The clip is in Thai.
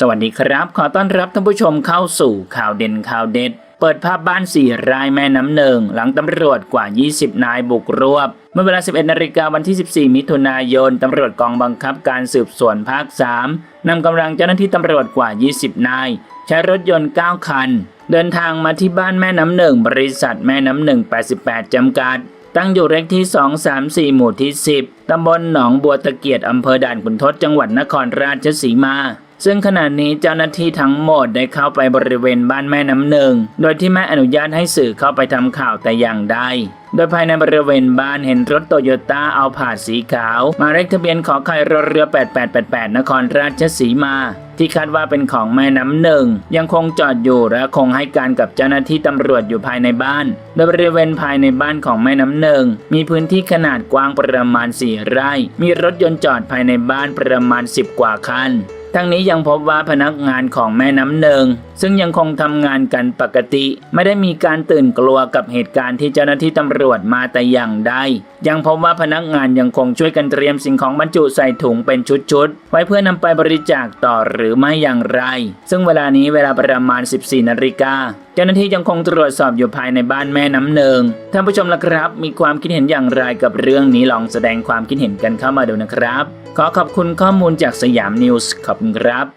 สวัสดีครับ ขอต้อนรับท่านผู้ชมเข้าสู่ข่าวเด่นข่าวเด็ด เปิดภาพบ้านสี่รายแม่น้ำหนึ่ง หลังตำรวจกว่า 20 นายบุกรวบ เมื่อเวลา 11นาฬิกาวันที่ 14 มิถุนายน ตำรวจกองบังคับการสืบสวนภาค 3 นำกำลังเจ้าหน้าที่ตำรวจกว่า 20 นาย ใช้รถยนต์ 9 คัน เดินทางมาที่บ้านแม่น้ำหนึ่งบริษัทแม่น้ำหนึ่ง88จำกัด ตั้งอยู่เลขที่ 234 หมู่ที่ 10ตำบลหนองบัวตะเกียดอำเภอด่านขุนทดจังหวัดนครราชสีมา ซึ่งขณะนี้เจ้าหน้าที่ทั้งหมดได้เข้าไปบริเวณบ้านแม่น้ำหนึ่ง โดยที่ไม่อนุญาตให้สื่อเข้าไปทำข่าวแต่อย่างใดโดยภายในบริเวณบ้านเห็นรถโตโยต้าเอาผาดสีขาว มาเลขทะเบียนขอไข่รอเรือ 8888 นครราชสีมา ที่คาดว่าเป็นของแม่น้ำหนึ่ง ยังคงจอดอยู่และคงให้การกับเจ้าหน้าที่ตำรวจอยู่ภายในบ้าน โดยบริเวณภายในบ้านของแม่น้ำหนึ่ง มีพื้นที่ขนาดกว้างประมาณ 4 ไร่ มีรถยนต์จอดภายในบ้านประมาณ 10 กว่าคัน ทั้งนี้ยังพบว่าพนักงานของแม่น้ำหนึ่ง ซึ่งยังคงทำงานกันปกติ ไม่ได้มีการตื่นกลัวกับเหตุการณ์ที่เจ้าหน้าที่ตำรวจมาแต่อย่างใดยังพบว่าพนักงานยังคงช่วยกันเตรียมสิ่งของบรรจุใส่ถุงเป็นชุดๆ ไว้เพื่อนำไปบริจาคต่อหรือไม่อย่างไร ซึ่งเวลานี้เวลาประมาณ 14นาฬิกา จ้าหน้าที่ยังคงตรวจสอบอยู่ภายในบ้านแม่น้ำหนึ่งท่านผู้ชมล่ะครับ มีความคิดเห็นอย่างไรกับเรื่องนี้ลองแสดงความคิดเห็นกันเข้ามาดูนะครับ ขอขอบคุณข้อมูลจากสยามนิวส์ขอบคุณครับ